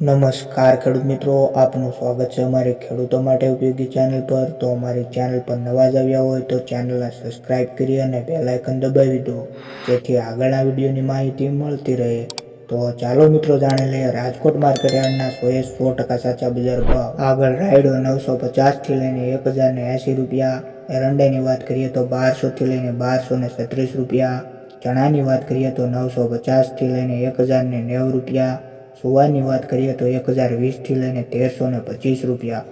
નમસ્કાર ખેડૂત મિત્રો, આપનું સ્વાગત છે અમારી ખેડૂતો માટે ઉપયોગી ચેનલ પર. તો અમારી ચેનલ પર નવા જ આવ્યા હોય તો ચેનલને સબસ્ક્રાઇબ કરી અને બેલ આઇકન દબાવી દો, જેથી આગળના વિડીયોની માહિતી મળતી રહે. તો ચાલો મિત્રો જાણી લઈએ, રાજકોટ માર્કેટ સો એ સો ટકા સાચા બજાર ભાવ. આગળ રાયડો નવસો પચાસથી લઈને એક હજારને એંસી રૂપિયા. એરંડાની વાત કરીએ તો બારસોથી લઈને બારસો ને છત્રીસ રૂપિયા. ચણાની વાત કરીએ તો નવસો પચાસથી લઈને એક હજારને નેવું રૂપિયા. સુવાની વાત કરીએ તો એક હજાર વીસથી લઈને તેરસો ને પચીસ રૂપિયા.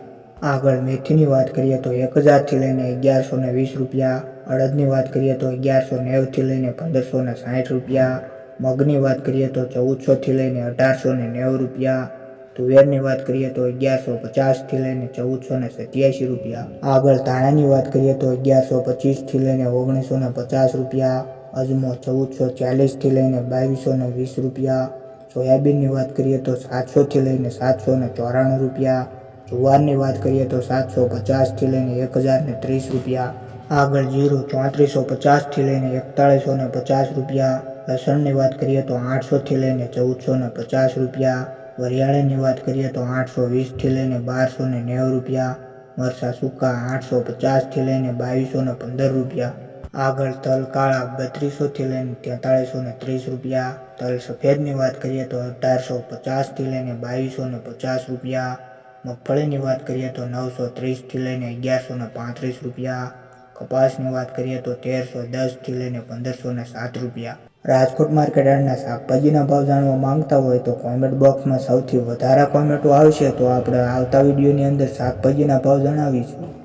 આગળ મેથીની વાત કરીએ તો એક હજારથી લઈને અગિયારસો ને વીસ રૂપિયા. અડદની વાત કરીએ તો અગિયારસો નેવથી લઈને પંદરસો ને સાઠ રૂપિયા. મગની વાત કરીએ તો ચૌદસોથી લઈને અઢારસો ને નેવું રૂપિયા. તુવેરની વાત કરીએ તો અગિયારસો પચાસથી લઈને ચૌદસો ને સત્યાસી રૂપિયા. આગળ ધાણાની વાત કરીએ તો અગિયારસો પચીસથી લઈને ઓગણીસો ને પચાસ રૂપિયા. અજમો ચૌદસો ચાલીસથી લઈને બાવીસો ને વીસ રૂપિયા. સોયાબીનની વાત કરીએ તો સાતસોથી લઈને સાતસો ને ચોરાણું રૂપિયા, જુવારની વાત કરીએ તો સાતસો પચાસથી લઈને એક હજાર ને ત્રીસ રૂપિયા, આગળ જીરું ચોત્રીસો પચાસથી લઈને એકતાળીસો ને પચાસ રૂપિયા, લસણની વાત કરીએ તો આઠસોથી લઈને ચૌદસો ને પચાસ રૂપિયા, વરિયાળીની વાત કરીએ તો આઠસો વીસથી લઈને બારસો ને નેવું રૂપિયા મરસા સૂકા આઠસો પચાસથી લઈને બાવીસો ને પંદર રૂપિયા આગળ તલ કાળા બત્રીસોથી લઈને તેતાળીસો ને ત્રીસ રૂપિયા. તલ સફેદની વાત કરીએ તો અઢારસો પચાસથી લઈને બાવીસો ને પચાસ રૂપિયા. મગફળીની વાત કરીએ તો નવસો ત્રીસથી લઈને અગિયારસો ને પાંત્રીસ રૂપિયા. કપાસની વાત કરીએ તો તેરસો દસથી લઈને પંદરસો ને સાત રૂપિયા. રાજકોટ માર્કેટ યાર્ડના શાકભાજીના ભાવ જાણવા માંગતા હોય તો કોમેન્ટ બોક્સમાં સૌથી વધારે કોમેન્ટો આવશે તો આપણે આવતા વિડીયોની અંદર શાકભાજીના ભાવ જણાવીશું.